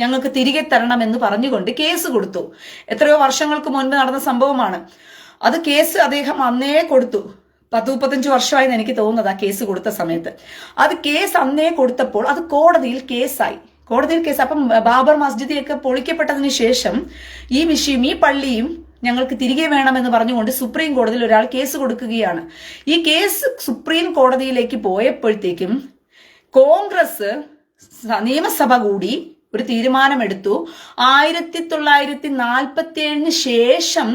ഞങ്ങൾക്ക് തിരികെ തരണം എന്ന് പറഞ്ഞുകൊണ്ട് കേസ് കൊടുത്തു. എത്രയോ വർഷങ്ങൾക്ക് മുൻപ് നടന്ന സംഭവമാണ്. അത് കേസ് അദ്ദേഹം അന്നേ കൊടുത്തു. പത്ത് മുപ്പത്തഞ്ച് വർഷമായെന്ന് എനിക്ക് തോന്നുന്നത് ആ കേസ് കൊടുത്ത സമയത്ത്. അത് കേസ് അന്നേ കൊടുത്തപ്പോൾ അത് കോടതിയിൽ കേസായി. കോടതിയിൽ കേസ്. അപ്പം ബാബർ മസ്ജിദിയൊക്കെ പൊളിക്കപ്പെട്ടതിന് ശേഷം ഈ വിഷയം ഈ പള്ളിയും ഞങ്ങൾക്ക് തിരികെ വേണമെന്ന് പറഞ്ഞുകൊണ്ട് സുപ്രീം കോടതിയിൽ ഒരാൾ കേസ് കൊടുക്കുകയാണ്. ഈ കേസ് സുപ്രീം കോടതിയിലേക്ക് പോയപ്പോഴത്തേക്കും കോൺഗ്രസ് നിയമസഭ കൂടി ഒരു തീരുമാനമെടുത്തു. ആയിരത്തി തൊള്ളായിരത്തി നാൽപ്പത്തി ഏഴിന് ശേഷം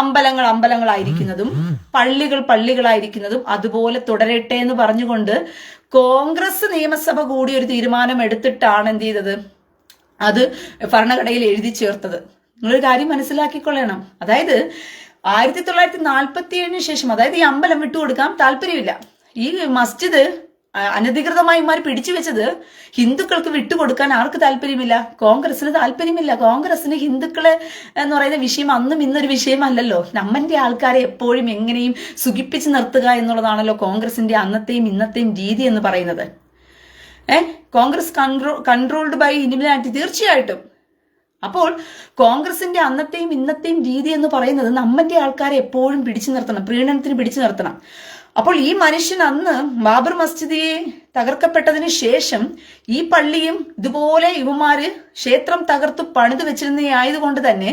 അമ്പലങ്ങൾ അമ്പലങ്ങളായിരിക്കുന്നതും പള്ളികൾ പള്ളികളായിരിക്കുന്നതും അതുപോലെ തുടരട്ടെ എന്ന് പറഞ്ഞുകൊണ്ട് കോൺഗ്രസ് നിയമസഭ കൂടി ഒരു തീരുമാനം എടുത്തിട്ടാണ് എന്ത് ചെയ്തത്? അത് ഭരണഘടനയിൽ എഴുതി ചേർത്തത്. നിങ്ങളൊരു കാര്യം മനസ്സിലാക്കിക്കൊള്ളണം. അതായത് ആയിരത്തി തൊള്ളായിരത്തി നാൽപ്പത്തി ഏഴിന് ശേഷം അതായത് ഈ അമ്പലം വിട്ടുകൊടുക്കാൻ താല്പര്യമില്ല. ഈ മസ്ജിദ് അനധികൃതമായി ഇമാർ പിടിച്ചു വെച്ചത് ഹിന്ദുക്കൾക്ക് വിട്ടുകൊടുക്കാൻ ആർക്ക് താല്പര്യമില്ല? കോൺഗ്രസിന് താല്പര്യമില്ല. കോൺഗ്രസിന് ഹിന്ദുക്കളെ എന്ന് പറയുന്ന വിഷയം അന്നും ഇന്നൊരു വിഷയമല്ലല്ലോ. നമ്മന്റെ ആൾക്കാരെ എപ്പോഴും എങ്ങനെയും സുഖിപ്പിച്ച് നിർത്തുക എന്നുള്ളതാണല്ലോ കോൺഗ്രസിന്റെ അന്നത്തെയും ഇന്നത്തെയും രീതി എന്ന് പറയുന്നത്. ഏ? Congress control controlled by illuminati തീർച്ചയായിട്ടും. അപ്പോൾ കോൺഗ്രസിന്റെ അന്നത്തെയും ഇന്നത്തെയും രീതി എന്ന് പറയുന്നത് നമ്മന്റെ ആൾക്കാരെ എപ്പോഴും പിടിച്ചു നിർത്തണം. പ്രീണനത്തിന് പിടിച്ചു നിർത്തണം. അപ്പോൾ ഈ മനുഷ്യൻ അന്ന് ബാബർ മസ്ജിദിയെ തകർക്കപ്പെട്ടതിന് ശേഷം ഈ പള്ളിയും ഇതുപോലെ ഇവമാര് ക്ഷേത്രം തകർത്ത് പണിത് വെച്ചിരുന്ന ആയതുകൊണ്ട് തന്നെ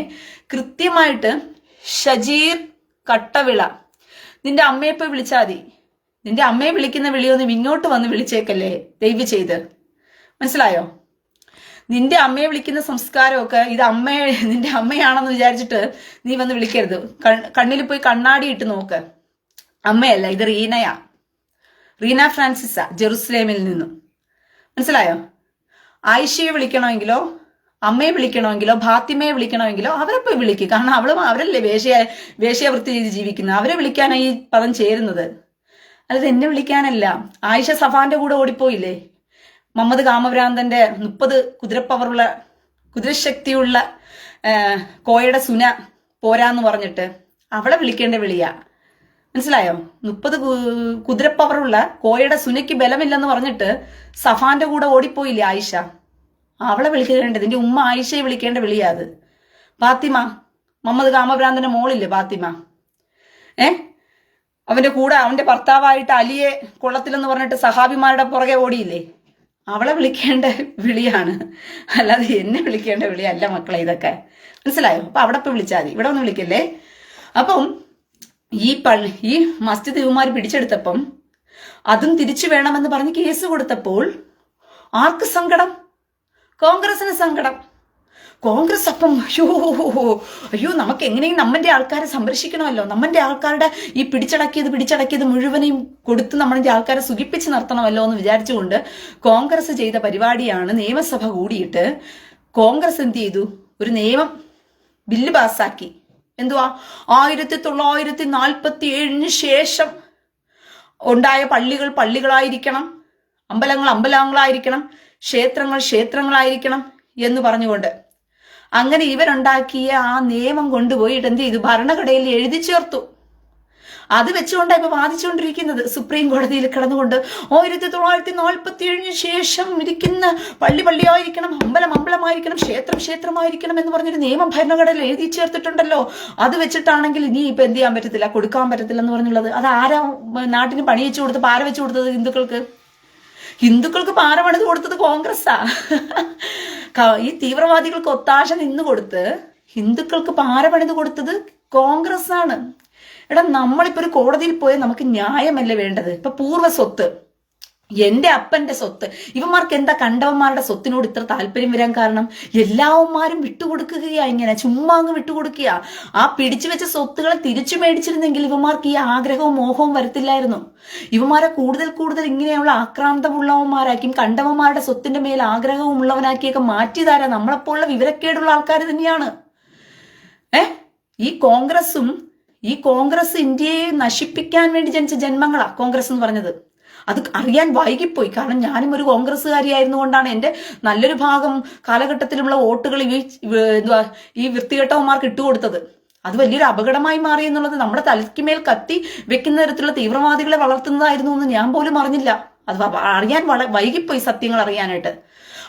കൃത്യമായിട്ട് ഷജീർ കട്ടവിള. നിന്റെ അമ്മയെ പോയി വിളിച്ചാൽ മതി. നിന്റെ അമ്മയെ വിളിക്കുന്ന വിളിയൊന്നും ഇങ്ങോട്ട് വന്ന് വിളിച്ചേക്കല്ലേ ദൈവ് ചെയ്ത്. മനസ്സിലായോ? നിന്റെ അമ്മയെ വിളിക്കുന്ന സംസ്കാരമൊക്കെ ഇത് അമ്മയെ നിന്റെ അമ്മയാണെന്ന് വിചാരിച്ചിട്ട് നീ വന്ന് വിളിക്കരുത്. കണ്ണിൽ പോയി കണ്ണാടി ഇട്ട് നോക്ക്. അമ്മയല്ല ഇത് റീനയാ. റീന ഫ്രാൻസിസ ജെറുസലേമിൽ നിന്നും. മനസ്സിലായോ? ആയിഷയെ വിളിക്കണമെങ്കിലോ അമ്മയെ വിളിക്കണമെങ്കിലോ ഭാത്തിമയെ വിളിക്കണമെങ്കിലോ അവരെ പോയി വിളിക്കുക കാരണം അവളും അവരല്ലേ വേശ്യ വേശ്യാവൃത്തി ചെയ്ത് ജീവിക്കുന്നത് അവരെ വിളിക്കാനാണ് ഈ പദം ചേരുന്നത്. അല്ലാതെ എന്നെ വിളിക്കാനല്ല. ആയിഷ സഫാന്റെ കൂടെ ഓടിപ്പോയില്ലേ? മുഹമ്മദ് കാമഭ്രാന്തന്റെ മുപ്പത് കുതിരപ്പവറുള്ള കുതിരശക്തിയുള്ള കോയയുടെ സുന പോരാന്ന് പറഞ്ഞിട്ട് അവളെ വിളിക്കേണ്ട വിളിയാ. മനസ്സിലായോ? മുപ്പത് കുതിരപ്പവറുള്ള കോയയുടെ സുനയ്ക്ക് ബലമില്ലെന്ന് പറഞ്ഞിട്ട് സഫാന്റെ കൂടെ ഓടിപ്പോയില്ലേ ആയിഷ? അവളെ വിളിക്കേണ്ടത് എന്റെ ഉമ്മ ആയിഷയെ വിളിക്കേണ്ട വിളിയാ അത്. ഫാത്തിമ മുഹമ്മദ് കാമഭ്രാന്തന്റെ മോളില്ലേ പാത്തിമ ഏ? അവന്റെ കൂടെ അവന്റെ ഭർത്താവായിട്ട് അലിയെ കൊള്ളത്തിലെന്ന് പറഞ്ഞിട്ട് സഹാബിമാരുടെ പുറകെ ഓടിയില്ലേ? അവളെ വിളിക്കേണ്ട വിളിയാണ്. അല്ലാതെ എന്നെ വിളിക്കേണ്ട വിളിയല്ല മക്കളെ ഇതൊക്കെ. മനസ്സിലായോ? അപ്പൊ അവിടെ പോയി വിളിച്ചാൽ മതി. ഇവിടെ ഒന്ന് വിളിക്കല്ലേ? അപ്പം ഈ പള്ളി ഈ മസ്ജിദ് ഇവന്മാർ പിടിച്ചെടുത്തപ്പം അതും തിരിച്ചു വേണമെന്ന് പറഞ്ഞ് കേസ് കൊടുത്തപ്പോൾ ആർക്ക് സങ്കടം? കോൺഗ്രസിന് സങ്കടം. കോൺഗ്രസ് അപ്പം അയ്യോ അയ്യോ നമുക്ക് എങ്ങനെയും നമ്മന്റെ ആൾക്കാരെ സംരക്ഷിക്കണമല്ലോ. നമ്മന്റെ ആൾക്കാരുടെ ഈ പിടിച്ചടക്കിയത് പിടിച്ചടക്കിയത് മുഴുവനെയും കൊടുത്ത് നമ്മളുടെ ആൾക്കാരെ സുഖിപ്പിച്ച് നിർത്തണമല്ലോ എന്ന് വിചാരിച്ചുകൊണ്ട് കോൺഗ്രസ് ചെയ്ത പരിപാടിയാണ് നിയമസഭ കൂടിയിട്ട് കോൺഗ്രസ് എന്ത് ചെയ്തു? ഒരു നിയമം ബില്ല് പാസ്സാക്കി. എന്തുവാ? ആയിരത്തി തൊള്ളായിരത്തി നാൽപ്പത്തി ഏഴിന് ശേഷം ഉണ്ടായ പള്ളികൾ പള്ളികളായിരിക്കണം. അമ്പലങ്ങൾ അമ്പലങ്ങളായിരിക്കണം. ക്ഷേത്രങ്ങൾ ക്ഷേത്രങ്ങളായിരിക്കണം എന്ന് പറഞ്ഞുകൊണ്ട് അങ്ങനെ ഇവരുണ്ടാക്കിയ ആ നിയമം കൊണ്ടുപോയിട്ട് എന്ത് ചെയ്തു? ഭരണഘടനയിൽ എഴുതി ചേർത്തു. അത് വെച്ചുകൊണ്ടാണ് ഇപ്പൊ വാദിച്ചുകൊണ്ടിരിക്കുന്നത്. സുപ്രീം കോടതിയിൽ കിടന്നുകൊണ്ട് ആയിരത്തി തൊള്ളായിരത്തി നാൽപ്പത്തി ഏഴിന് ശേഷം ഇരിക്കുന്ന പള്ളി പള്ളിയായിരിക്കണം അമ്പലം അമ്പലമായിരിക്കണം ക്ഷേത്രം ക്ഷേത്രമായിരിക്കണം എന്ന് പറഞ്ഞൊരു നിയമം ഭരണഘടനയിൽ എഴുതി ചേർത്തിട്ടുണ്ടല്ലോ. അത് വെച്ചിട്ടാണെങ്കിൽ ഇനി ഇപ്പൊ എന്ത് ചെയ്യാൻ പറ്റത്തില്ല കൊടുക്കാൻ പറ്റത്തില്ല എന്ന് പറഞ്ഞുള്ളത്. അത് ആരാ നാട്ടിന് പണി വെച്ചു കൊടുത്ത് പാര വെച്ചു കൊടുത്തത് ഹിന്ദുക്കൾക്ക്? ഹിന്ദുക്കൾക്ക് പാറ പണിത് കൊടുത്തത് കോൺഗ്രസ്സാ. ഈ തീവ്രവാദികൾക്ക് ഒത്താശ നിന്ന് കൊടുത്ത് ഹിന്ദുക്കൾക്ക് പാറ പണിത് കൊടുത്തത് കോൺഗ്രസ് ആണ് എടാ നമ്മളിപ്പോ ഒരു കോടതിയിൽ പോയാൽ നമുക്ക് ന്യായമല്ലേ വേണ്ടത്? ഇപ്പൊ പൂർവ സ്വത്ത്. എന്റെ അപ്പന്റെ സ്വത്ത്. ഇവന്മാർക്ക് എന്താ കണ്ടവന്മാരുടെ സ്വത്തിനോട് ഇത്ര താല്പര്യം വരാൻ കാരണം? എല്ലാവന്മാരും വിട്ടുകൊടുക്കുകയാ ഇങ്ങനെ ചുമ്മാ അങ്ങ് വിട്ടുകൊടുക്കുക ആ പിടിച്ചു വെച്ച സ്വത്തുകളെ തിരിച്ചു മേടിച്ചിരുന്നെങ്കിൽ ഇവന്മാർക്ക് ഈ ആഗ്രഹവും മോഹവും വരത്തില്ലായിരുന്നു. ഇവന്മാരെ കൂടുതൽ കൂടുതൽ ഇങ്ങനെയുള്ള ആക്രാന്തമുള്ളവന്മാരാക്കിയും കണ്ടവന്മാരുടെ സ്വത്തിന്റെ മേൽ ആഗ്രഹവും ഉള്ളവനാക്കിയൊക്കെ മാറ്റിയതാരാ? നമ്മളെപ്പോലുള്ള വിവരക്കേടുള്ള ആൾക്കാർ തന്നെയാണ്. ഏ? ഈ കോൺഗ്രസും ഈ കോൺഗ്രസ് ഇന്ത്യയെ നശിപ്പിക്കാൻ വേണ്ടി ജനിച്ച ജന്മങ്ങളാ കോൺഗ്രസ് എന്ന് പറഞ്ഞത്. അത് അറിയാൻ വൈകിപ്പോയി. കാരണം ഞാനും ഒരു കോൺഗ്രസ്സുകാരിയായിരുന്നു കൊണ്ടാണ് എന്റെ നല്ലൊരു ഭാഗം കാലഘട്ടത്തിലുള്ള വോട്ടുകൾ ഈ എന്താ ഈ വൃത്തികെട്ടവന്മാർക്ക് ഇട്ടുകൊടുത്തത്. അത് വലിയൊരു അപകടമായി മാറി എന്നുള്ളത് നമ്മുടെ തലയ്ക്ക് മേൽ കത്തി വെക്കുന്ന തരത്തിലുള്ള തീവ്രവാദികളെ വളർത്തുന്നതായിരുന്നു എന്ന് ഞാൻ പോലും അറിഞ്ഞില്ല. അത് അറിയാൻ വള വൈകിപ്പോയി സത്യങ്ങൾ അറിയാനായിട്ട്.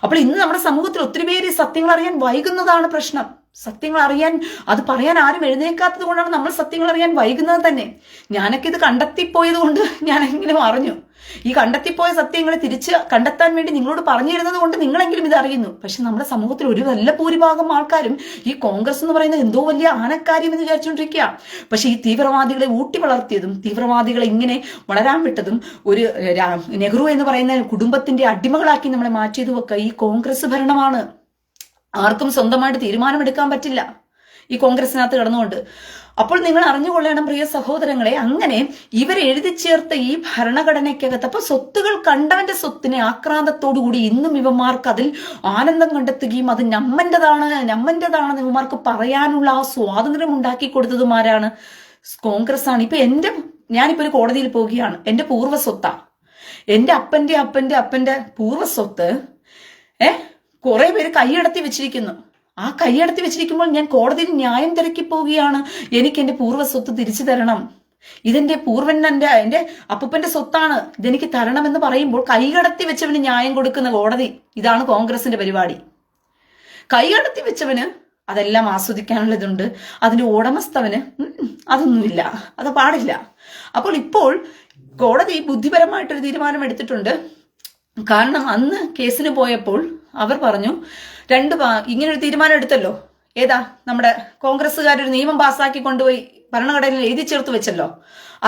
അപ്പോൾ ഇന്ന് നമ്മുടെ സമൂഹത്തിൽ ഒത്തിരി പേര് സത്യങ്ങൾ അറിയാൻ വൈകുന്നതാണ് പ്രശ്നം. സത്യങ്ങൾ അറിയാൻ അത് പറയാൻ ആരും എഴുന്നേക്കാത്തത് കൊണ്ടാണ് നമ്മൾ സത്യങ്ങൾ അറിയാൻ വൈകുന്നത് തന്നെ. ഞാനൊക്കെ ഇത് കണ്ടെത്തിപ്പോയത് കൊണ്ട് ഞാൻ എങ്കിലും അറിഞ്ഞു ഈ കണ്ടെത്തിപ്പോയ സത്യങ്ങളെ തിരിച്ച് കണ്ടെത്താൻ വേണ്ടി നിങ്ങളോട് പറഞ്ഞു തരുന്നത് കൊണ്ട് നിങ്ങളെങ്കിലും ഇത് അറിയുന്നു പക്ഷെ നമ്മുടെ സമൂഹത്തിൽ ഒരു നല്ല ഭൂരിഭാഗം ആൾക്കാരും ഈ കോൺഗ്രസ് എന്ന് പറയുന്നത് എന്തോ വലിയ ആനക്കാര്യം എന്ന് വിചാരിച്ചുകൊണ്ടിരിക്കുക. പക്ഷെ ഈ തീവ്രവാദികളെ ഊട്ടി വളർത്തിയതും തീവ്രവാദികളെ ഇങ്ങനെ വളരാൻ വിട്ടതും ഒരു നെഹ്റു എന്ന് പറയുന്ന കുടുംബത്തിന്റെ അടിമകളാക്കി നമ്മളെ മാറ്റിയതും ഒക്കെ ഈ കോൺഗ്രസ് ഭരണമാണ്. ആർക്കും സ്വന്തമായിട്ട് തീരുമാനമെടുക്കാൻ പറ്റില്ല. ഈ കോൺഗ്രസിനകത്ത് കിടന്നുകൊണ്ട്. അപ്പോൾ നിങ്ങൾ അറിഞ്ഞുകൊള്ളണം പ്രിയ സഹോദരങ്ങളെ അങ്ങനെ ഇവർ എഴുതി ചേർത്ത ഈ ഭരണഘടനയ്ക്കകത്ത് അപ്പൊ സ്വത്തുകൾ കണ്ടവന്റെ സ്വത്തിനെ ആക്രാന്തത്തോടുകൂടി ഇന്നും ഇവന്മാർക്ക് അതിൽ ആനന്ദം കണ്ടെത്തുകയും അത് നമ്മന്റെതാണ് നമ്മന്റെതാണെന്ന് ഇവന്മാർക്ക് പറയാനുള്ള ആ സ്വാതന്ത്ര്യം ഉണ്ടാക്കി കൊടുത്തതുമാരാണ് കോൺഗ്രസ് ആണ് ഇപ്പൊ എന്റെ ഞാനിപ്പോ ഒരു കോടതിയിൽ പോവുകയാണ്. എന്റെ പൂർവ സ്വത്താ എന്റെ അപ്പന്റെ അപ്പന്റെ അപ്പന്റെ പൂർവ സ്വത്ത് ഏ? കുറെ പേര് കൈയടത്തി വെച്ചിരിക്കുന്നു. ആ കൈയടത്തി വെച്ചിരിക്കുമ്പോൾ ഞാൻ കോടതിയിൽ ന്യായം തിരക്കി പോവുകയാണ്. എനിക്ക് എന്റെ പൂർവ സ്വത്ത് തിരിച്ചു തരണം. ഇതെന്റെ പൂർവൻ എന്റെ എന്റെ അപ്പൂപ്പന്റെ സ്വത്താണ്. ഇതെനിക്ക് തരണമെന്ന് പറയുമ്പോൾ കൈകടത്തി വെച്ചവന് ന്യായം കൊടുക്കുന്ന കോടതി. ഇതാണ് കോൺഗ്രസിന്റെ പരിപാടി. കൈകടത്തി വെച്ചവന് അതെല്ലാം ആസ്വദിക്കാനുള്ളതുണ്ട്. അതിന്റെ ഉടമസ്ഥവന് അതൊന്നുമില്ല. അത് പാടില്ല. അപ്പോൾ ഇപ്പോൾ കോടതി ബുദ്ധിപരമായിട്ടൊരു തീരുമാനം എടുത്തിട്ടുണ്ട്. കാരണം അന്ന് കേസിന് പോയപ്പോൾ അവർ പറഞ്ഞു രണ്ട് ഇങ്ങനൊരു തീരുമാനം എടുത്തല്ലോ. ഏതാ നമ്മുടെ കോൺഗ്രസ്സുകാർ ഒരു നിയമം പാസ്സാക്കി കൊണ്ടുപോയി ഭരണഘടനയിൽ എഴുതി ചേർത്ത് വെച്ചല്ലോ.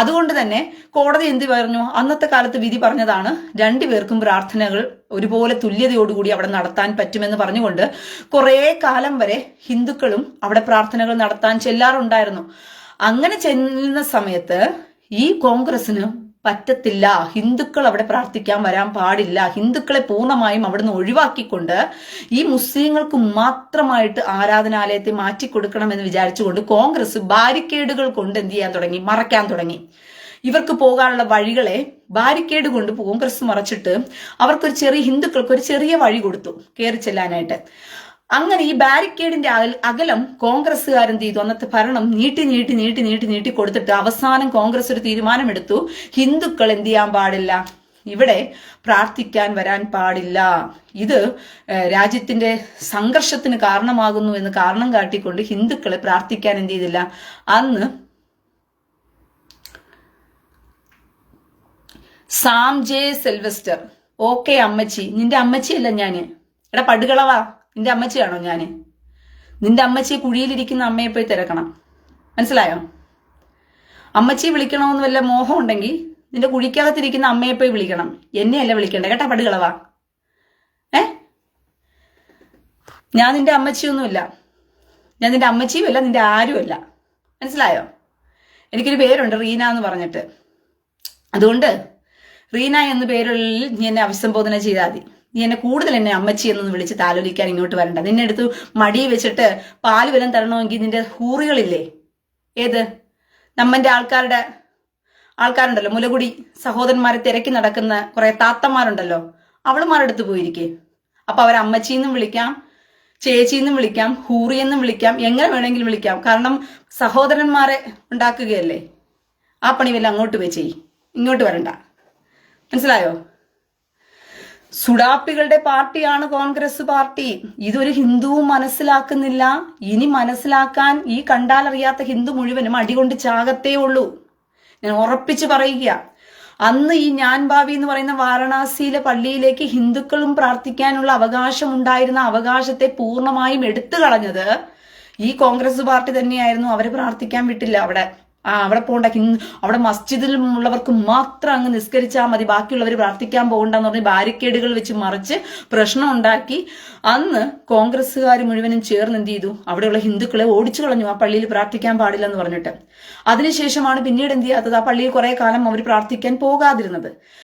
അതുകൊണ്ട് തന്നെ കോടതി എന്ത് പറഞ്ഞു? അന്നത്തെ കാലത്ത് വിധി പറഞ്ഞതാണ് രണ്ടുപേർക്കും പ്രാർത്ഥനകൾ ഒരുപോലെ തുല്യതയോടുകൂടി അവിടെ നടത്താൻ പറ്റുമെന്ന് പറഞ്ഞുകൊണ്ട് കുറേ കാലം വരെ ഹിന്ദുക്കളും അവിടെ പ്രാർത്ഥനകൾ നടത്താൻ ചെല്ലാറുണ്ടായിരുന്നു. അങ്ങനെ ചെല്ലുന്ന സമയത്ത് ഈ കോൺഗ്രസിന് പറ്റത്തില്ല. ഹിന്ദുക്കൾ അവിടെ പ്രാർത്ഥിക്കാൻ വരാൻ പാടില്ല. ഹിന്ദുക്കളെ പൂർണമായും അവിടുന്ന് ഒഴിവാക്കിക്കൊണ്ട് ഈ മുസ്ലിങ്ങൾക്ക് മാത്രമായിട്ട് ആരാധനാലയത്തെ മാറ്റിക്കൊടുക്കണം എന്ന് വിചാരിച്ചുകൊണ്ട് കോൺഗ്രസ് ബാരിക്കേഡുകൾ കൊണ്ട് എന്ത് ചെയ്യാൻ തുടങ്ങി? മറയ്ക്കാൻ തുടങ്ങി. ഇവർക്ക് പോകാനുള്ള വഴികളെ ബാരിക്കേഡ് കൊണ്ട് കോൺഗ്രസ് മറച്ചിട്ട് അവർക്കൊരു ചെറിയ ഹിന്ദുക്കൾക്ക് ഒരു ചെറിയ വഴി കൊടുത്തു. കയറി ചെല്ലാനായിട്ട്. അങ്ങനെ ഈ ബാരിക്കേഡിന്റെ അകലം കോൺഗ്രസ്സുകാരെന്ത് ചെയ്തു? അന്നത്തെ ഭരണം നീട്ടി നീട്ടി നീട്ടി നീട്ടി നീട്ടി കൊടുത്തിട്ട് അവസാനം കോൺഗ്രസ് ഒരു തീരുമാനമെടുത്തു. ഹിന്ദുക്കൾ എന്ത് ചെയ്യാൻ പാടില്ല? ഇവിടെ പ്രാർത്ഥിക്കാൻ വരാൻ പാടില്ല. ഇത് രാജ്യത്തിന്റെ സംഘർഷത്തിന് കാരണമാകുന്നു എന്ന് കാരണം കാട്ടിക്കൊണ്ട് ഹിന്ദുക്കളെ പ്രാർത്ഥിക്കാൻ എന്ത് ചെയ്തില്ല? അന്ന് സാം ജെ സെൽവസ്റ്റർ ഓക്കെ അമ്മച്ചി നിന്റെ അമ്മച്ചിയല്ല ഞാൻ. എടാ പടുകളവാ. നിന്റെ അമ്മച്ചിയാണോ ഞാൻ? നിന്റെ അമ്മച്ചിയെ കുഴിയിലിരിക്കുന്ന അമ്മയെ പോയി തിരക്കണം. മനസ്സിലായോ? അമ്മച്ചിയെ വിളിക്കണമെന്ന് വല്ല മോഹം ഉണ്ടെങ്കിൽ നിന്റെ കുഴിക്കകത്തിരിക്കുന്ന അമ്മയെ പോയി വിളിക്കണം. എന്നെയല്ല വിളിക്കണ്ടേ? കേട്ടാ പടുകളവാ. ഏ? ഞാൻ നിന്റെ അമ്മച്ചിയൊന്നുമില്ല. ഞാൻ നിന്റെ അമ്മച്ചിയുമല്ല നിന്റെ ആരുമല്ല. മനസ്സിലായോ? എനിക്കൊരു പേരുണ്ട് റീന എന്ന് പറഞ്ഞിട്ട്. അതുകൊണ്ട് റീന എന്ന പേരിൽ എന്നെ അഭിസംബോധന ചെയ്താൽ മതി. നീ എന്നെ കൂടുതൽ എന്നെ അമ്മച്ചി എന്നൊന്ന് വിളിച്ച് താലോലിക്കാൻ ഇങ്ങോട്ട് വരണ്ട. നിന്നെ എടുത്ത് മടി വെച്ചിട്ട് പാൽ വല്ലം തരണമെങ്കിൽ നിന്റെ ഹൂറികളില്ലേ? ഏത്? നമ്മന്റെ ആൾക്കാരുടെ ആൾക്കാരുണ്ടല്ലോ. മുലകുടി സഹോദരന്മാരെ തിരക്കി നടക്കുന്ന കുറെ താത്തന്മാരുണ്ടല്ലോ അവളുമാരെടുത്ത് പോയിരിക്കേ. അപ്പൊ അവർ അമ്മച്ചിന്നും വിളിക്കാം ചേച്ചിന്നും വിളിക്കാം ഹൂറിയെന്നും വിളിക്കാം എങ്ങനെ വേണമെങ്കിലും വിളിക്കാം. കാരണം സഹോദരന്മാരെ ഉണ്ടാക്കുകയല്ലേ? ആ പണി വല്ല അങ്ങോട്ട് ചെയ്യ്. ഇങ്ങോട്ട് വരണ്ട. മനസ്സിലായോ? സുഡാപ്പികളുടെ പാർട്ടിയാണ് കോൺഗ്രസ് പാർട്ടി. ഇതൊരു ഹിന്ദുവും മനസ്സിലാക്കുന്നില്ല. ഇനി മനസ്സിലാക്കാൻ ഈ കണ്ടാലറിയാത്ത ഹിന്ദു മുഴുവനും അടികൊണ്ട് ചാകത്തേ ഉള്ളൂ. ഞാൻ ഉറപ്പിച്ചു പറയുക അന്ന് ഈ ഞാൻ ഭാവി എന്ന് പറയുന്ന വാരണാസിയിലെ പള്ളിയിലേക്ക് ഹിന്ദുക്കളും പ്രാർത്ഥിക്കാനുള്ള അവകാശം ഉണ്ടായിരുന്ന അവകാശത്തെ പൂർണമായും എടുത്തു കളഞ്ഞത് ഈ കോൺഗ്രസ് പാർട്ടി തന്നെയായിരുന്നു. അവരെ പ്രാർത്ഥിക്കാൻ വിട്ടില്ല അവിടെ. ആ അവിടെ പോകണ്ട ഹിന്ദു അവിടെ മസ്ജിദിൽ ഉള്ളവർക്ക് മാത്രം അങ്ങ് നിസ്കരിച്ചാൽ മതി. ബാക്കിയുള്ളവർ പ്രാർത്ഥിക്കാൻ പോകണ്ടെന്ന് പറഞ്ഞ് ബാരിക്കേഡുകൾ വെച്ച് മറിച്ച് പ്രശ്നം ഉണ്ടാക്കി. അന്ന് കോൺഗ്രസ്സുകാർ മുഴുവനും ചേർന്ന് എന്ത് ചെയ്തു? അവിടെയുള്ള ഹിന്ദുക്കളെ ഓടിച്ചു കളഞ്ഞു. ആ പള്ളിയിൽ പ്രാർത്ഥിക്കാൻ പാടില്ലെന്ന് പറഞ്ഞിട്ട്. അതിനുശേഷമാണ് പിന്നീട് എന്ത് ചെയ്യാത്തത്? ആ പള്ളിയിൽ കുറെ കാലം അവർ പ്രാർത്ഥിക്കാൻ പോകാതിരുന്നത്.